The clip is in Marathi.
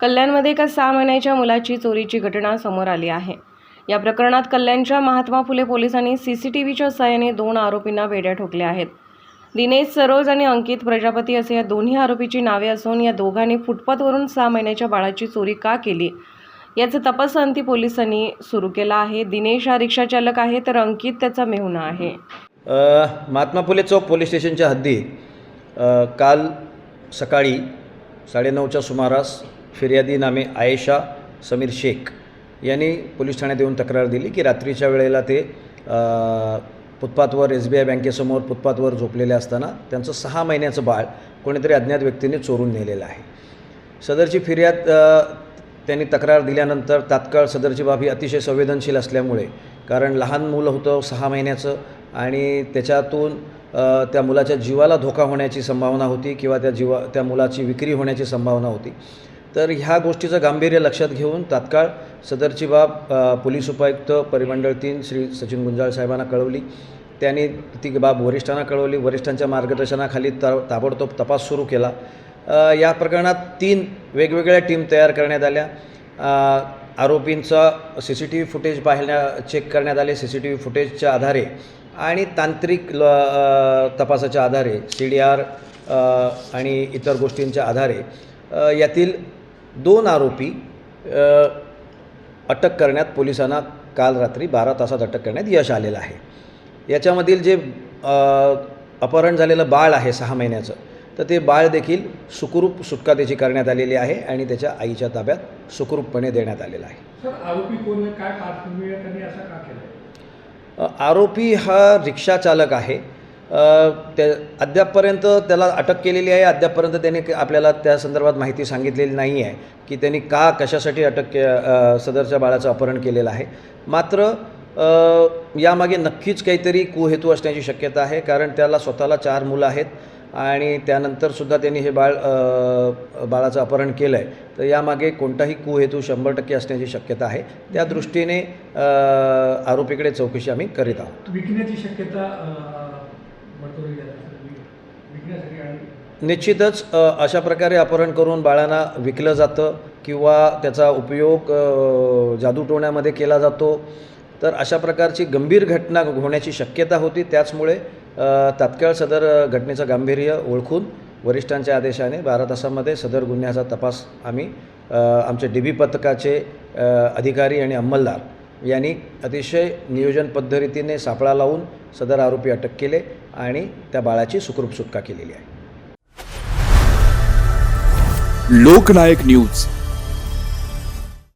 कल्याणमध्ये एका सहा महिन्याच्या मुलाची चोरीची घटना समोर आली आहे. या प्रकरणात कल्याणच्या महात्मा फुले पोलिसांनी सी सी टी व्हीच्या सहाय्याने दोन आरोपींना वेड्या ठोकल्या आहेत. दिनेश सरोज आणि अंकित प्रजापती असे या दोन्ही आरोपीची नावे असून या दोघांनी फुटपाथवरून सहा महिन्याच्या बाळाची चोरी का केली? याचा तपास अंती पोलिसांनी सुरू केला आहे. दिनेश हा रिक्षाचालक आहे तर अंकित त्याचा मेहुणा आहे. महात्मा फुले चौक पोलीस स्टेशनच्या हद्दीत काल सकाळी साडेनऊच्या सुमारास फिर्यादी नामे आयेशा समीर शेख यांनी पोलीस ठाण्यात येऊन तक्रार दिली की रात्रीच्या वेळेला ते फुटपाथवर एस बी आय बँकेसमोर फुटपाथवर झोपलेले असताना त्यांचं सहा महिन्याचं बाळ कोणीतरी अज्ञात व्यक्तीने चोरून नेलेलं आहे. सदरची फिर्याद त्यांनी तक्रार दिल्यानंतर तात्काळ सदरची बाब ही अतिशय संवेदनशील असल्यामुळे कारण लहान मुलं होतं सहा महिन्याचं आणि त्याच्यातून त्या मुलाच्या जीवाला धोका होण्याची संभावना होती किंवा त्या जीवा त्या मुलाची विक्री होण्याची संभावना होती. तर ह्या गोष्टीचं गांभीर्य लक्षात घेऊन तात्काळ सदरची बाब पोलीस उपायुक्त परिमंडळ तीन श्री सचिन गुंजाळ साहेबांना कळवली. त्यांनी ती बाब वरिष्ठांना कळवली. वरिष्ठांच्या मार्गदर्शनाखाली ता ताबडतोब तपास सुरू केला. या प्रकरणात तीन वेगवेगळ्या टीम तयार करण्यात आल्या. आरोपींचा C C T V footage पाहण्या चेक करण्यात आले सी सी टी व्ही फुटेजच्या आधारे आणि तांत्रिक ल तपासाच्या आधारे सी डी आर आणि इतर गोष्टींच्या आधारे. यातील दोन आरोपी अटक करण्यात पोलिसांना काल रात्री बारा तासात अटक करण्यात यश आलेलं आहे. याच्यामधील जे अपहरण झालेलं बाळ आहे सहा महिन्याचं तर ते बाळ देखील सुखरूप सुटका त्याची करण्यात आलेली आहे आणि त्याच्या आईच्या ताब्यात सुखरूपपणे देण्यात आलेलं आहे. आरोपी हा रिक्षा चालक आहे. त्या अद्यापपर्यंत त्याला अटक केलेली आहे अद्यापपर्यंत त्याने आपल्याला त्या संदर्भात माहिती सांगितलेली नाही आहे की त्यांनी का कशासाठी अटक के सदरच्या बाळाचं अपहरण केलेलं आहे. मात्र यामागे नक्कीच काहीतरी कुहेतू असण्याची शक्यता आहे कारण त्याला स्वतःला चार मुलं आहेत आणि त्यानंतरसुद्धा त्यांनी हे बाळ बाळाचं अपहरण केलं आहे तर यामागे कोणताही कुहेतू शंभर टक्के असण्याची शक्यता आहे. त्या दृष्टीने आरोपीकडे चौकशी आम्ही करीत आहोत. विकण्याची शक्यता निश्चितच अशा प्रकारे अपहरण करून बाळांना विकलं जातं किंवा त्याचा उपयोग जादूटोण्यामध्ये केला जातो. तर अशा प्रकारची गंभीर घटना होण्याची शक्यता होती. त्याचमुळे तात्काळ सदर घटनेचं गांभीर्य ओळखून वरिष्ठांच्या आदेशाने बारा तासामध्ये सदर गुन्ह्याचा तपास आम्ही आमचे डी बी पथकाचे अधिकारी आणि अंमलदार यांनी अतिशय नियोजन पद्धतीने सापळा लावून सदर आरोपी अटक केले. आणि त्या बाळाची सुखरूप सुटका केलेली आहे. लोकनायक न्यूज.